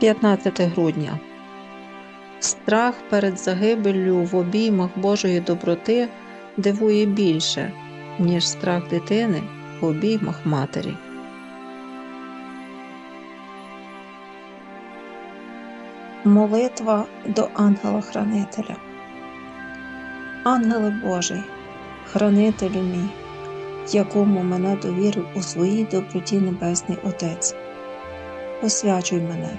15 грудня. Страх перед загибеллю в обіймах Божої доброти дивує більше, ніж страх дитини в обіймах матері. Молитва до ангела-хранителя. Ангеле Божий, хранителю мій, якому мене довірив у своїй доброті Небесний Отець. Освячуй мене,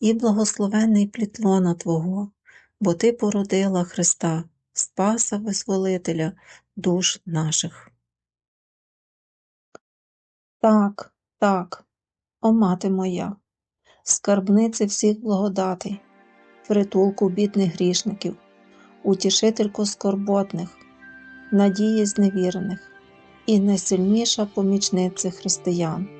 і благословенний плід лона Твого, бо Ти породила Христа, Спаса Визволителя душ наших. Так, так, о мати моя, скарбниці всіх благодатей, притулку бідних грішників, утішительку скорботних, надії зневірених і найсильніша помічниця християн.